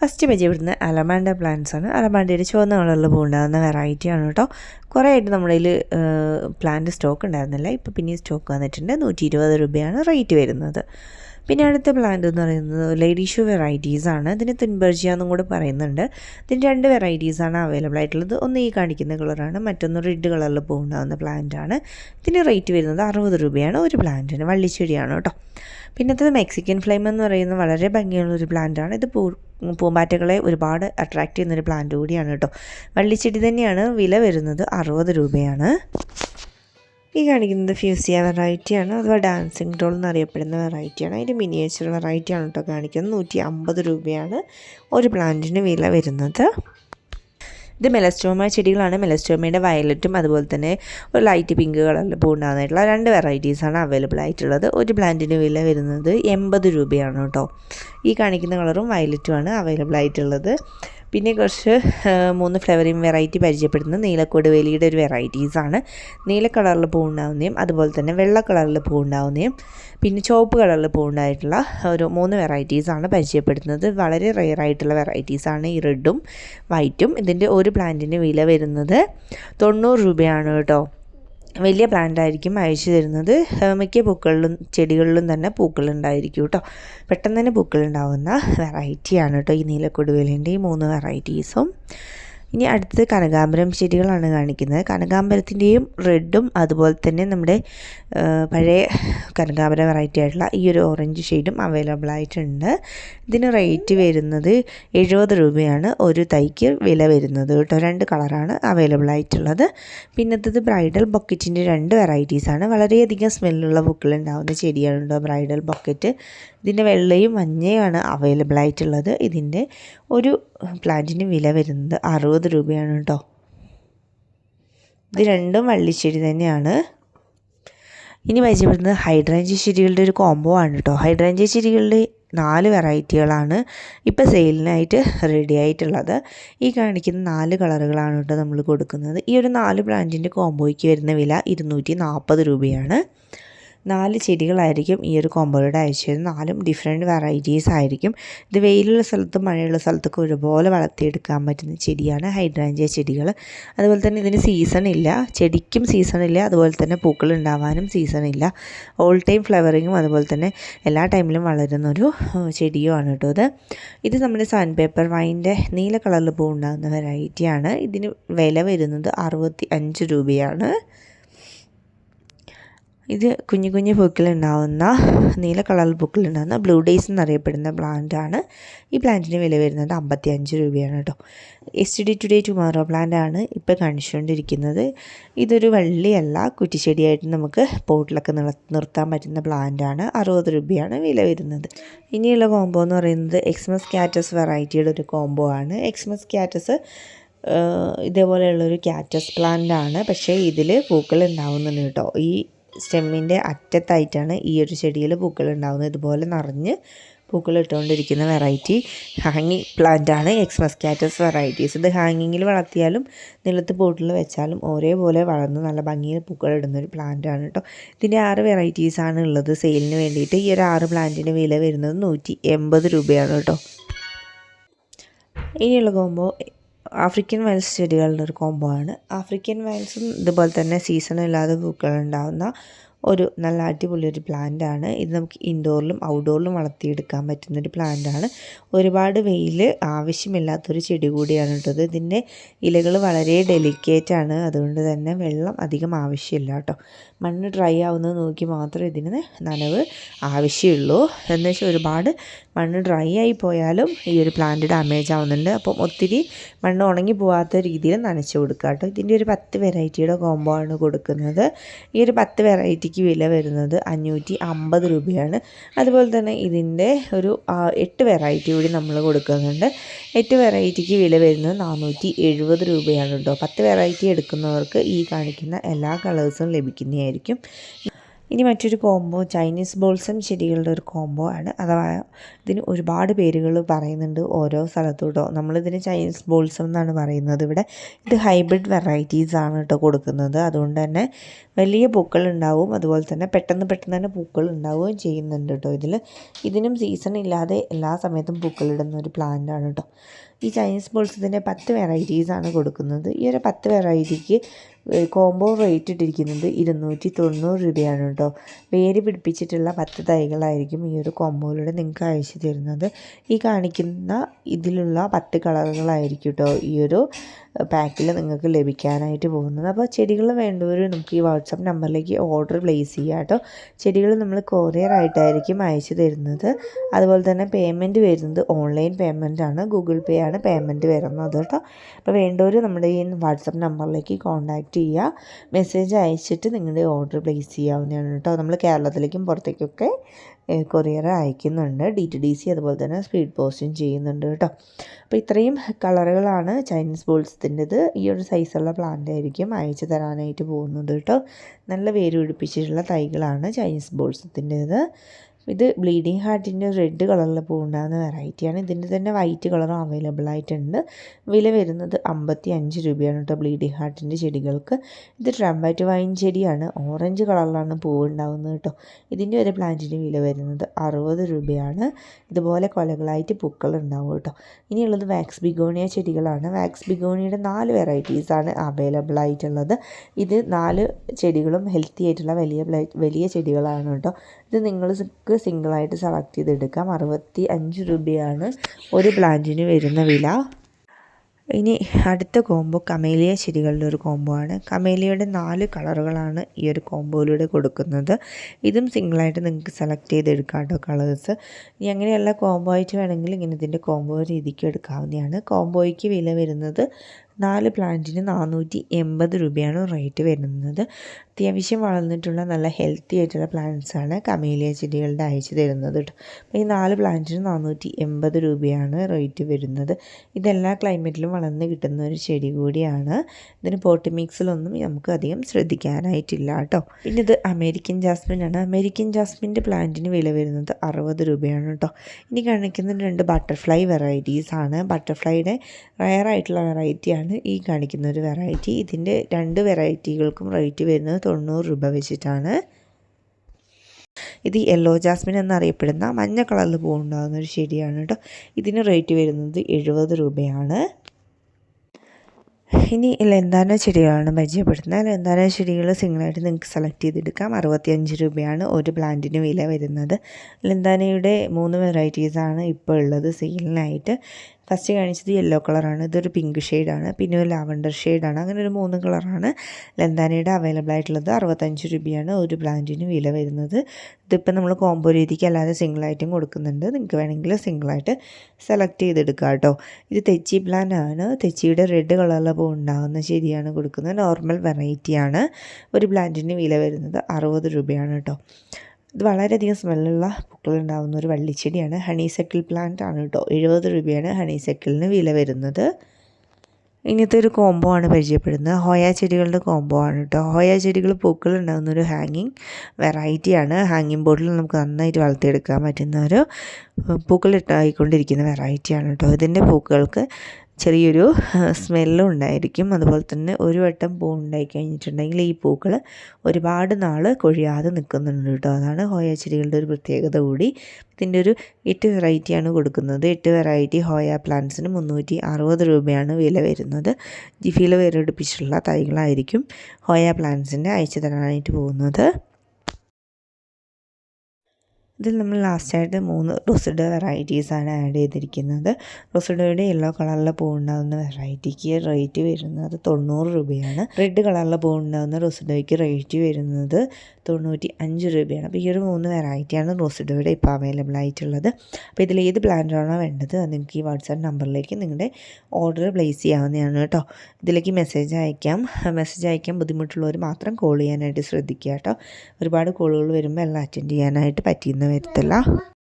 First പരിചയപ്പെടുന്നത് allamanda plants ആണ്. അലമാൻഡയുടെ ചുവന്ന കളറിൽ പൂണ്ടാകുന്ന വെറൈറ്റിയാണ് കേട്ടോ. കുറേ ആയിട്ട് നമ്മുടെ കയ്യിൽ പ്ലാന്റ് സ്റ്റോക്ക് ഉണ്ടായിരുന്നില്ല. ഇപ്പോൾ പിന്നെയും സ്റ്റോക്ക് വന്നിട്ടുണ്ട്. നൂറ്റി ഇരുപത് രൂപയാണ് റേറ്റ് വരുന്നത്. പിന്നെ അടുത്ത പ്ലാന്റ് എന്ന് പറയുന്നത് ലേഡി ഷൂ വെറൈറ്റീസ് ആണ്. ഇതിന് തുൻബർജിയ എന്നും കൂടെ പറയുന്നുണ്ട്. ഇതിന് രണ്ട് വെറൈറ്റീസ് ആണ് അവൈലബിൾ ആയിട്ടുള്ളത്. ഒന്ന് ഈ കാണിക്കുന്ന കളറാണ് മറ്റൊന്ന് റെഡ് കളറിൽ പൂണ്ടാകുന്ന പ്ലാന്റ് ആണ്. ഇതിന് റേറ്റ് വരുന്നത് അറുപത് രൂപയാണ്. ഒരു പ്ലാന്റിന് വള്ളിച്ചെടിയാണ് കേട്ടോ. പിന്നത്തത് മെക്സിക്കൻ ഫ്ലെയിം എന്ന് പറയുന്ന വളരെ ഭംഗിയുള്ള ഒരു പ്ലാന്റ് ആണ് ഇത് പൂ പൂമ്പാറ്റകളെ ഒരുപാട് അട്രാക്റ്റ് ചെയ്യുന്നൊരു പ്ലാന്റ് കൂടിയാണ് കേട്ടോ. വള്ളിച്ചെടി തന്നെയാണ് വില വരുന്നത് അറുപത് രൂപയാണ്. ഈ കാണിക്കുന്നത് ഫ്യൂസിയ വെറൈറ്റിയാണ് അഥവാ ഡാൻസിങ് ഡോൾ എന്നറിയപ്പെടുന്ന വെറൈറ്റിയാണ് അതിന്റെ മിനിയേച്ചർ വെറൈറ്റിയാണ് കേട്ടോ കാണിക്കുന്നത്. നൂറ്റി അമ്പത് രൂപയാണ് ഒരു പ്ലാന്റിന് വില വരുന്നത്. ഇത് മെലസ്റ്റോമ ചെടികളാണ്. മെലസ്റ്റോമയുടെ വയലറ്റും അതുപോലെ തന്നെ ഒരു ലൈറ്റ് പിങ്ക് കളറിൽ പൂണ്ടാകുന്നതായിട്ടുള്ള രണ്ട് വെറൈറ്റീസാണ് അവൈലബിൾ ആയിട്ടുള്ളത്. ഒരു പ്ലാന്റിന് വില വരുന്നത് എൺപത് രൂപയാണ് കേട്ടോ. ഈ കാണിക്കുന്ന കളറും വയലറ്റുമാണ് അവൈലബിൾ ആയിട്ടുള്ളത്. പിന്നെ കുറച്ച് മൂന്ന് ഫ്ലേവറിങ് വെറൈറ്റി പരിചയപ്പെടുന്നത് നീലക്കോട് വേലിയുടെ ഒരു വെറൈറ്റീസാണ് നീല കളറിൽ പൂവുണ്ടാവുന്നതും അതുപോലെ തന്നെ വെള്ള കളറിൽ പൂവുണ്ടാവുന്നതും പിന്നെ ചുവപ്പ് കളറിൽ പൂവുണ്ടായിട്ടുള്ള ഒരു മൂന്ന് വെറൈറ്റീസാണ് പരിചയപ്പെടുന്നത്. വളരെ റെയർ ആയിട്ടുള്ള വെറൈറ്റീസാണ് ഈ റെഡും വൈറ്റും. ഇതിന്റെ ഒരു പ്ലാന്റിന് വില വരുന്നത് തൊണ്ണൂറ് രൂപയാണ് കേട്ടോ. വലിയ പ്ലാന്റ് ആയിരിക്കും അയച്ചു തരുന്നത്. മിക്ക പൂക്കളിലും ചെടികളിലും തന്നെ പൂക്കൾ ഉണ്ടായിരിക്കും കേട്ടോ പെട്ടെന്ന് തന്നെ പൂക്കളുണ്ടാവുന്ന വെറൈറ്റിയാണ് കേട്ടോ ഈ നീലക്കൊടുവേലിന്റെ ഈ മൂന്ന് വെറൈറ്റീസും ഇനി അടുത്തത് കനകാമ്പരം ചെടികളാണ് കാണിക്കുന്നത്. കനകാമ്പരത്തിന്റെയും റെഡും അതുപോലെ തന്നെ നമ്മുടെ പഴയ കനകാമ്പര വെറൈറ്റി ആയിട്ടുള്ള ഈ ഒരു ഓറഞ്ച് ഷെയ്ഡും അവൈലബിൾ ആയിട്ടുണ്ട്. ഇതിന് റേറ്റ് വരുന്നത് എഴുപത് രൂപയാണ്. ഒരു തൈക്ക് വില വരുന്നത് കേട്ടോ. രണ്ട് കളറാണ് അവൈലബിൾ ആയിട്ടുള്ളത്. പിന്നത്തത് ബ്രൈഡൽ ബൊക്കറ്റിന്റെ രണ്ട് വെറൈറ്റീസാണ് വളരെയധികം സ്മെല്ലുള്ള പൂക്കളുണ്ടാവുന്ന ചെടിയാണ് കേട്ടോ ബ്രൈഡൽ ബൊക്കറ്റ് ഇതിന്റെ വെള്ളയും മഞ്ഞയുമാണ് അവൈലബിൾ ആയിട്ടുള്ളത്. ഇതിന്റെ ഒരു പ്ലാന്റിന് വില വരുന്നത് അറുപത് രൂപയാണ് കേട്ടോ. ഇത് രണ്ടും വള്ളിച്ചെടി തന്നെയാണ്. ഇനി പരിചയപ്പെടുന്നത് ഹൈഡ്രാഞ്ചി ചെടികളുടെ ഒരു കോംബോ ആണ് കേട്ടോ. ഹൈഡ്രാഞ്ചി ചെടികളുടെ നാല് വെറൈറ്റികളാണ് ഇപ്പോൾ സെയിലിനായിട്ട് റെഡി ആയിട്ടുള്ളത്. ഈ കാണിക്കുന്ന നാല് കളറുകളാണ് കേട്ടോ നമ്മൾ കൊടുക്കുന്നത്. ഈ ഒരു നാല് പ്ലാന്റിന്റെ കോംബോയ്ക്ക് വരുന്ന വില ഇരുന്നൂറ്റി നാൽപ്പത് രൂപയാണ്. നാല് ചെടികളായിരിക്കും ഈ ഒരു കോമ്പോയുടെ അയച്ചത്. നാലും ഡിഫറെന്റ് വെറൈറ്റീസ് ആയിരിക്കും. ഇത് വെയിലുള്ള സ്ഥലത്തും മഴയുള്ള സ്ഥലത്തൊക്കെ ഒരുപോലെ വളർത്തിയെടുക്കാൻ പറ്റുന്ന ചെടിയാണ് ഹൈഡ്രാഞ്ചിയ ചെടികൾ അതുപോലെ തന്നെ ഇതിന് സീസൺ ഇല്ല. ചെടിക്കും സീസൺ ഇല്ല. അതുപോലെ തന്നെ പൂക്കൾ ഉണ്ടാവാനും സീസൺ ഇല്ല. ഓൾ ടൈം ഫ്ലവറിങ്ങും അതുപോലെ തന്നെ എല്ലാ ടൈമിലും വളരുന്നൊരു ചെടിയുമാണ് കേട്ടോ ഇത്. ഇത് നമ്മുടെ സാൻ പേപ്പർ വൈന്റെ നീല കളറിൽ പൂ ഉണ്ടാകുന്ന വെറൈറ്റിയാണ് ഇതിന് വില വരുന്നത് അറുപത്തി അഞ്ച് രൂപയാണ്. ഇത് കുഞ്ഞു കുഞ്ഞു പൂക്കളുണ്ടാവുന്ന നീല കളർ പൂക്കളുണ്ടാകുന്ന ബ്ലൂ ഡേയ്സ് എന്നറിയപ്പെടുന്ന പ്ലാന്റ് ആണ്. ഈ പ്ലാന്റിന് വില വരുന്നത് അമ്പത്തി അഞ്ച് രൂപയാണ് കേട്ടോ S D today tomorrow plant ആണ് ഇപ്പോൾ കാണിച്ചുകൊണ്ടിരിക്കുന്നത്. ഇതൊരു വള്ളിയല്ല കുറ്റിച്ചെടിയായിട്ട് നമുക്ക് പോട്ടിലൊക്കെ നിർത്താൻ പറ്റുന്ന പ്ലാന്റ് ആണ്. അറുപത് രൂപയാണ് വില വരുന്നത്. ഇനിയുള്ള കോംബോ എന്ന് പറയുന്നത് എക്സ്മസ് കാറ്റസ് വെറൈറ്റിയുടെ ഒരു കോംബോ ആണ്. എക്സ്മസ് കാറ്റസ് ഇതേപോലെയുള്ളൊരു ക്യാറ്റസ് പ്ലാന്റ് ആണ്. പക്ഷേ ഇതിൽ പൂക്കൾ ഉണ്ടാവുന്നുണ്ട് കേട്ടോ ഈ സ്റ്റെമ്മിന്റെ അറ്റത്തായിട്ടാണ് ഈ ഒരു ചെടിയിൽ പൂക്കൾ ഉണ്ടാകുന്നത് ഇതുപോലെ നിറഞ്ഞ് പൂക്കൾ ഇട്ടുകൊണ്ടിരിക്കുന്ന വെറൈറ്റി ഹാങ്ങിങ് പ്ലാന്റ് ആണ്. എക്സ്മസ് കാറ്റസ് വെറൈറ്റീസ് ഇത് ഹാങ്ങിങ്ങിൽ വളർത്തിയാലും നിലത്ത് പോട്ടിൽ വെച്ചാലും ഒരേപോലെ വളർന്ന് നല്ല ഭംഗിയിൽ പൂക്കൾ ഇടുന്ന ഒരു പ്ലാന്റാണ് കേട്ടോ ഇതിന്റെ ആറ് വെറൈറ്റീസ് ആണ് ഉള്ളത്. സെയിലിന് വേണ്ടിയിട്ട് ഈ ഒരു ആറ് പ്ലാന്റിന് വില വരുന്നത് നൂറ്റി രൂപയാണ് കേട്ടോ ഇനിയുള്ള കോമ്പോ ആഫ്രിക്കൻ വയൽസ് ചെടികളുടെ ഒരു കോംബോ ആണ്. ആഫ്രിക്കൻ വയൽസും ഇതുപോലെ തന്നെ സീസൺ ഇല്ലാതെ പൂക്കളുണ്ടാവുന്ന ഒരു നല്ല അടിപൊളി ഒരു പ്ലാന്റ് ആണ്. ഇത് നമുക്ക് ഇൻഡോറിലും ഔട്ട്ഡോറിലും വളർത്തിയെടുക്കാൻ പറ്റുന്നൊരു പ്ലാന്റ് ആണ്. ഒരുപാട് വെയിൽ ആവശ്യമില്ലാത്തൊരു ചെടി കൂടിയാണ് കേട്ടത് ഇതിന്റെ ഇലകൾ വളരെ ഡെലിക്കേറ്റ് ആണ്. അതുകൊണ്ട് തന്നെ വെള്ളം അധികം ആവശ്യമില്ല കേട്ടോ. മണ്ണ് ഡ്രൈ ആവുന്നത് നോക്കി മാത്രമേ ഇതിന് നനവ് ആവശ്യമുള്ളൂ. എന്ന് വെച്ചാൽ ഒരുപാട് മണ്ണ് ഡ്രൈ ആയി പോയാലും ഈ ഒരു പ്ലാന്റ് ഡാമേജ് ആവുന്നുണ്ട്. അപ്പം ഒത്തിരി മണ്ണ് ഉണങ്ങി പോകാത്ത രീതിയിൽ നനച്ച് കൊടുക്കുക കേട്ടോ. ഇതിന്റെ ഒരു പത്ത് വെറൈറ്റിയുടെ കോമ്പോ ആണ് കൊടുക്കുന്നത്. ഈ ഒരു പത്ത് വെറൈറ്റിക്ക് വില വരുന്നത് അഞ്ഞൂറ്റി അമ്പത് രൂപയാണ്. അതുപോലെ തന്നെ ഇതിന്റെ ഒരു എട്ട് വെറൈറ്റി കൂടി നമ്മൾ കൊടുക്കുന്നുണ്ട്. എട്ട് വെറൈറ്റിക്ക് വില വരുന്നത് നാനൂറ്റി എഴുപത് രൂപയാണ് കേട്ടോ പത്ത് വെറൈറ്റി എടുക്കുന്നവർക്ക് ഈ കാണിക്കുന്ന എല്ലാ കളേഴ്സും ലഭിക്കുന്നതായിരിക്കും. ഇനി മറ്റൊരു കോംബോ ചൈനീസ് ബോൾസം ചെടികളുടെ ഒരു കോംബോ ആണ്. അഥവാ ഇതിന് ഒരുപാട് പേരുകൾ പറയുന്നുണ്ട് ഓരോ സ്ഥലത്തൂട്ടോ. നമ്മളിതിന് ചൈനീസ് ബോൾസം എന്നാണ് പറയുന്നത് ഇവിടെ. ഇത് ഹൈബ്രിഡ് വെറൈറ്റീസ് ആണ് കേട്ടോ കൊടുക്കുന്നത്. അതുകൊണ്ട് തന്നെ വലിയ പൂക്കൾ ഉണ്ടാവും. അതുപോലെ തന്നെ പെട്ടെന്ന് പെട്ടെന്ന് തന്നെ പൂക്കൾ ഉണ്ടാവുകയും ചെയ്യുന്നുണ്ട് കേട്ടോ ഇതിൽ ഇതിനും സീസൺ ഇല്ലാതെ എല്ലാ സമയത്തും പൂക്കളിടുന്ന ഒരു പ്ലാന്റ് ആണ് കേട്ടോ ഈ ചൈനീസ് ബോൾസിന്റെ പത്ത് ആണ് കൊടുക്കുന്നത്. ഈ ഒരു പത്ത് വെറൈറ്റിക്ക് കോംബോ റേറ്റ് ഇട്ടിരിക്കുന്നത് ഇരുന്നൂറ്റി തൊണ്ണൂറ് രൂപയാണ് കേട്ടോ. വേര് പിടിപ്പിച്ചിട്ടുള്ള പത്ത് തൈകളായിരിക്കും ഈ ഒരു കോംബോയിലൂടെ നിങ്ങൾക്ക് അയച്ചു തരുന്നത്. ഈ കാണിക്കുന്ന ഇതിലുള്ള പത്ത് കളറുകളായിരിക്കും കേട്ടോ ഈ ഒരു പാക്കിൽ നിങ്ങൾക്ക് ലഭിക്കാനായിട്ട് പോകുന്നത്. അപ്പോൾ ചെടികൾ വേണ്ടവർ നമുക്ക് ഈ വാട്സപ്പ് നമ്പറിലേക്ക് ഓർഡർ പ്ലേസ് ചെയ്യുക കേട്ടോ ചെടികൾ നമ്മൾ കൊറിയർ ആയിട്ടായിരിക്കും അയച്ചു തരുന്നത്. അതുപോലെ തന്നെ പേയ്മെന്റ് വരുന്നത് ഓൺലൈൻ പേയ്മെന്റ് ആണ്. ഗൂഗിൾ പേ ആണ് പേയ്മെന്റ് വരുന്നത് കേട്ടോ അപ്പോൾ വേണ്ടവർ നമ്മുടെ ഈ വാട്സപ്പ് നമ്പറിലേക്ക് കോൺടാക്റ്റ് ചെയ്യുക മെസ്സേജ് അയച്ചിട്ട് നിങ്ങളുടെ ഓർഡർ പ്ലേസ് ചെയ്യാവുന്നതാണ് കേട്ടോ നമ്മൾ കേരളത്തിലേക്കും പുറത്തേക്കൊക്കെ കൊറിയർ അയക്കുന്നുണ്ട്. ഡി ടി ഡി സി അതുപോലെ തന്നെ സ്പീഡ് പോസ്റ്റും ചെയ്യുന്നുണ്ട് കേട്ടോ. അപ്പോൾ ഇത്രയും കളറുകളാണ് ചൈനീസ് ബോൾസത്തിന്റെത് ഈ ഒരു സൈസുള്ള പ്ലാന്റ് ആയിരിക്കും അയച്ചു തരാനായിട്ട് പോകുന്നത് കേട്ടോ. നല്ല വേര് പിടിപ്പിച്ചിട്ടുള്ള തൈകളാണ് ചൈനീസ് ബോൾസത്തിന്റെത് ഇത് ബ്ലീഡിങ് ഹാർട്ടിന്റെ റെഡ് കളറിൽ പോകുന്ന വെറൈറ്റിയാണ്. ഇതിന്റെ തന്നെ വൈറ്റ് കളറും അവൈലബിൾ ആയിട്ടുണ്ട്. വില വരുന്നത് അമ്പത്തി അഞ്ച് രൂപയാണ് കേട്ടോ ബ്ലീഡിങ് ഹാർട്ടിന്റെ ചെടികൾക്ക്. ഇത് ട്രംബാറ്റ് വൈൻ ചെടിയാണ്. ഓറഞ്ച് കളറിലാണ് പൂവുണ്ടാവുന്നത് കേട്ടോ. ഇതിന്റെ ഒരു പ്ലാന്റിന് വില വരുന്നത് അറുപത് രൂപയാണ്. ഇതുപോലെ കൊലകളായിട്ട് പൂക്കൾ ഉണ്ടാവും കേട്ടോ. ഇനിയുള്ളത് വാക്സ് ബിഗോണിയ ചെടികളാണ്. വാക്സ് ബിഗോണിയുടെ നാല് വെറൈറ്റീസാണ് അവൈലബിൾ ആയിട്ടുള്ളത്. ഇത് നാല് ചെടികളും ഹെൽത്തി ആയിട്ടുള്ള വലിയ വലിയ ചെടികളാണ് കേട്ടോ. ഇത് നിങ്ങൾക്ക് സിംഗിളായിട്ട് സെലക്ട് ചെയ്തെടുക്കാം. അറുപത്തി അഞ്ച് രൂപയാണ് ഒരു പ്ലാന്റിന് വരുന്ന വില. ഇനി അടുത്ത കോംബോ കമേലിയ ചെടികളുടെ ഒരു കോംബോ ആണ്. കമേലിയയുടെ നാല് കളറുകളാണ് ഈ ഒരു കോംബോയിലൂടെ കൊടുക്കുന്നത്. ഇതും സിംഗിളായിട്ട് നിങ്ങൾക്ക് സെലക്ട് ചെയ്തെടുക്കാം കേട്ടോ കളേഴ്സ്. ഇനി അങ്ങനെയല്ല കോംബോ ആയിട്ട് വേണമെങ്കിൽ ഇങ്ങനെ ഇതിന്റെ കോംബോ രീതിക്ക് എടുക്കാവുന്നതാണ്. കോംബോയ്ക്ക് വില വരുന്നത് നാല് പ്ലാന്റിന് നാനൂറ്റി എൺപത് രൂപയാണ് റേറ്റ് വരുന്നത്. അത്യാവശ്യം വളർന്നിട്ടുള്ള നല്ല ഹെൽത്തി ആയിട്ടുള്ള പ്ലാന്റ്സാണ് കമേലിയ ചെടികളുടെ അയച്ചു തരുന്നത് കേട്ടോ അപ്പോൾ ഈ നാല് പ്ലാന്റിന് നാനൂറ്റി എൺപത് രൂപയാണ് റേറ്റ് വരുന്നത്. ഇതെല്ലാ ക്ലൈമറ്റിലും വളർന്ന് കിട്ടുന്ന ഒരു ചെടി കൂടിയാണ്. ഇതിന് പോട്ട് മിക്സിലൊന്നും നമുക്ക് അധികം ശ്രദ്ധിക്കാനായിട്ടില്ല കേട്ടോ പിന്നെ ഇത് അമേരിക്കൻ ജാസ്മിൻ ആണ്. അമേരിക്കൻ ജാസ്മിന്റെ പ്ലാന്റിന് വില വരുന്നത് അറുപത് രൂപയാണ് കേട്ടോ ഇനി കാണിക്കുന്ന രണ്ട് ബട്ടർഫ്ലൈ വെറൈറ്റീസ് ആണ്. ബട്ടർഫ്ലൈയുടെ റയറായിട്ടുള്ള വെറൈറ്റിയാണ് ഈ കാണിക്കുന്ന ഒരു വെറൈറ്റി ഇതിന്റെ രണ്ട് വെറൈറ്റികൾക്കും റേറ്റ് വരുന്നത് തൊണ്ണൂറ് രൂപ വെച്ചിട്ടാണ്. ഇത് യെല്ലോ ജാസ്മിൻ എന്നറിയപ്പെടുന്ന മഞ്ഞ കളറിൽ പൂവുണ്ടാകുന്ന ഒരു ചെടിയാണ് കേട്ടോ. ഇതിന് റേറ്റ് വരുന്നത് എഴുപത് രൂപയാണ്. ഇനി ലെന്താന ചെടികളാണ് പരിചയപ്പെടുത്തുന്നത് ലെന്താന ചെടികൾ സിംഗിളായിട്ട് നിങ്ങൾക്ക് സെലക്ട് ചെയ്തെടുക്കാം. അറുപത്തിയഞ്ച് രൂപയാണ് ഒരു പ്ലാന്റിന് വില വരുന്നത്. ലെന്താനയുടെ മൂന്ന് വെറൈറ്റീസാണ് ഇപ്പോൾ ഉള്ളത്. സെയിലിനായിട്ട് ഫസ്റ്റ് കാണിച്ചത് യെല്ലോ കളറാണ് ഇതൊരു പിങ്ക് ഷെയ്ഡാണ് പിന്നെ ഒരു ലാവണ്ടർ ഷെയ്ഡാണ് അങ്ങനെ ഒരു മൂന്ന് കളറാണ് ലെന്താനയുടെ അവൈലബിൾ ആയിട്ടുള്ളത്. അറുപത്തഞ്ച് രൂപയാണ് ഒരു പ്ലാന്റിന് വില വരുന്നത്. ഇതിപ്പോൾ നമ്മൾ കോംബോ രീതിക്ക് അല്ലാതെ സിംഗിളായിട്ടും കൊടുക്കുന്നുണ്ട്. നിങ്ങൾക്ക് വേണമെങ്കിൽ സിംഗിളായിട്ട് സെലക്ട് ചെയ്തെടുക്കുക കേട്ടോ. ഇത് തെച്ചി ആണ്. തെച്ചിയുടെ റെഡ് കളറിൽ പൂ ഉണ്ടാകുന്ന ശരിയാണ് കൊടുക്കുന്നത്. നോർമൽ വെറൈറ്റിയാണ് ഒരു പ്ലാന്റിന് വില വരുന്നത് അറുപത് രൂപയാണ് കേട്ടോ. ഇത് വളരെയധികം സ്മെല്ലുള്ള പൂക്കളുണ്ടാകുന്ന ഒരു വള്ളിച്ചെടിയാണ്. ഹണി സെക്കിൾ പ്ലാന്റ് ആണ് കേട്ടോ. എഴുപത് രൂപയാണ് ഹണി സെക്കിളിന് വില വരുന്നത്. ഇങ്ങനത്തെ ഒരു കോംബോ ആണ് പരിചയപ്പെടുന്നത്. ഹോയ ചെടികളുടെ കോംബോ ആണ് കേട്ടോ. ഹോയ ചെടികൾ പൂക്കൾ ഉണ്ടാകുന്ന ഒരു ഹാങ്ങിങ് വെറൈറ്റിയാണ് ഹാങ്ങിങ് ബോർഡിൽ നമുക്ക് നന്നായിട്ട് വളർത്തിയെടുക്കാൻ പറ്റുന്ന ഒരു പൂക്കളിട്ടായിക്കൊണ്ടിരിക്കുന്ന വെറൈറ്റിയാണ് കേട്ടോ. ഇതിന്റെ പൂക്കൾക്ക് ചെറിയൊരു സ്മെല്ലും ഉണ്ടായിരിക്കും അതുപോലെ തന്നെ ഒരു വട്ടം പൂ ഉണ്ടായി കഴിഞ്ഞിട്ടുണ്ടെങ്കിൽ ഈ പൂക്കൾ ഒരുപാട് നാൾ കൊഴിയാതെ നിൽക്കുന്നുണ്ട് കേട്ടോ. അതാണ് ഹോയ ചെടികളുടെ ഒരു പ്രത്യേകത കൂടി. ഇതിന്റെ ഒരു എട്ട് വെറൈറ്റിയാണ് കൊടുക്കുന്നത്. എട്ട് വെറൈറ്റി ഹോയ പ്ലാന്റ്സിന് മുന്നൂറ്റി അറുപത് രൂപയാണ് വില വരുന്നത്. ജിഫിയിൽ വേരെടുപ്പിച്ചിട്ടുള്ള തൈകളായിരിക്കും ഹോയ പ്ലാന്റ്സിന്റെ അയച്ചു തരാനായിട്ട് പോകുന്നത്. ഇതിൽ നമ്മൾ ലാസ്റ്റായിട്ട് മൂന്ന് റൊസിഡ വെറൈറ്റീസാണ് ആഡ് ചെയ്തിരിക്കുന്നത്. റൊസിഡയുടെ യെല്ലോ കളറിലെ പൂ ഉണ്ടാകുന്ന വെറൈറ്റിക്ക് റേറ്റ് വരുന്നത് തൊണ്ണൂറ് രൂപയാണ്. റെഡ് കളറിലെ പൂ റൊസിഡോയ്ക്ക് റേറ്റ് വരുന്നത് തൊണ്ണൂറ്റി അഞ്ച് രൂപയാണ്. അപ്പോൾ ഈ ഒരു മൂന്ന് വെറൈറ്റിയാണ് റൊസിഡോയുടെ ഇപ്പോൾ അവൈലബിൾ ആയിട്ടുള്ളത്. അപ്പോൾ ഇതിൽ ഏത് പ്ലാന്റാണോ വേണ്ടത് അത് നിങ്ങൾക്ക് ഈ വാട്സാപ്പ് നമ്പറിലേക്ക് നിങ്ങളുടെ ഓർഡർ പ്ലേസ് ചെയ്യാവുന്നതാണ് കേട്ടോ. ഇതിലേക്ക് മെസ്സേജ് അയക്കാം. മെസ്സേജ് അയക്കാൻ ബുദ്ധിമുട്ടുള്ളവർ മാത്രം കോൾ ചെയ്യാനായിട്ട് ശ്രദ്ധിക്കുക കേട്ടോ. ഒരുപാട് കോളുകൾ വരുമ്പോൾ എല്ലാം അറ്റൻഡ് ചെയ്യാനായിട്ട് പറ്റിയെന്ന് വരത്തില്ല